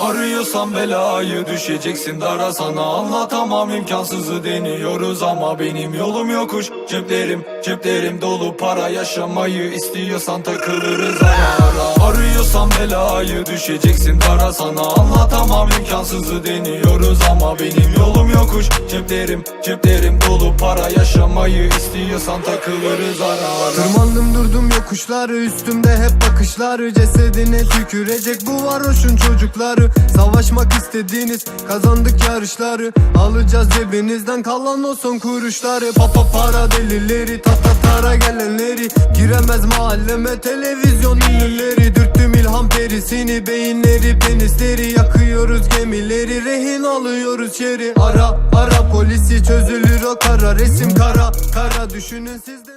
Arıyorsan belayı düşeceksin dara. Sana Anlatamam imkansızı deniyoruz ama benim yolum yokuş. Ceplerim ceplerim dolu para yaşamayı istiyorsan takılırız ara Arıyorsan belayı düşeceksin dara. Sana Anlatamam imkansızı deniyoruz ama benim yolum yokuş. Ceplerim ceplerim dolu para yaşamayı istiyorsan takılırız ara. Tırmandım durdum yokuşları Üstümde hep bakışları. Cesedine tükürecek bu varoşun çocukları. Savaşmak istediğiniz kazandık yarışları. Alacağız cebinizden kalan o son kuruşları. Papa para delileri ta ta tara gelenleri. Giremez mahalleme televizyon ünlüleri. Dürttüm ilham perisini beyinleri penisleri. Yakıyoruz gemileri rehin alıyoruz şeri. Ara ara polisi çözülür o kara. Resim kara Kara. Düşünün sizden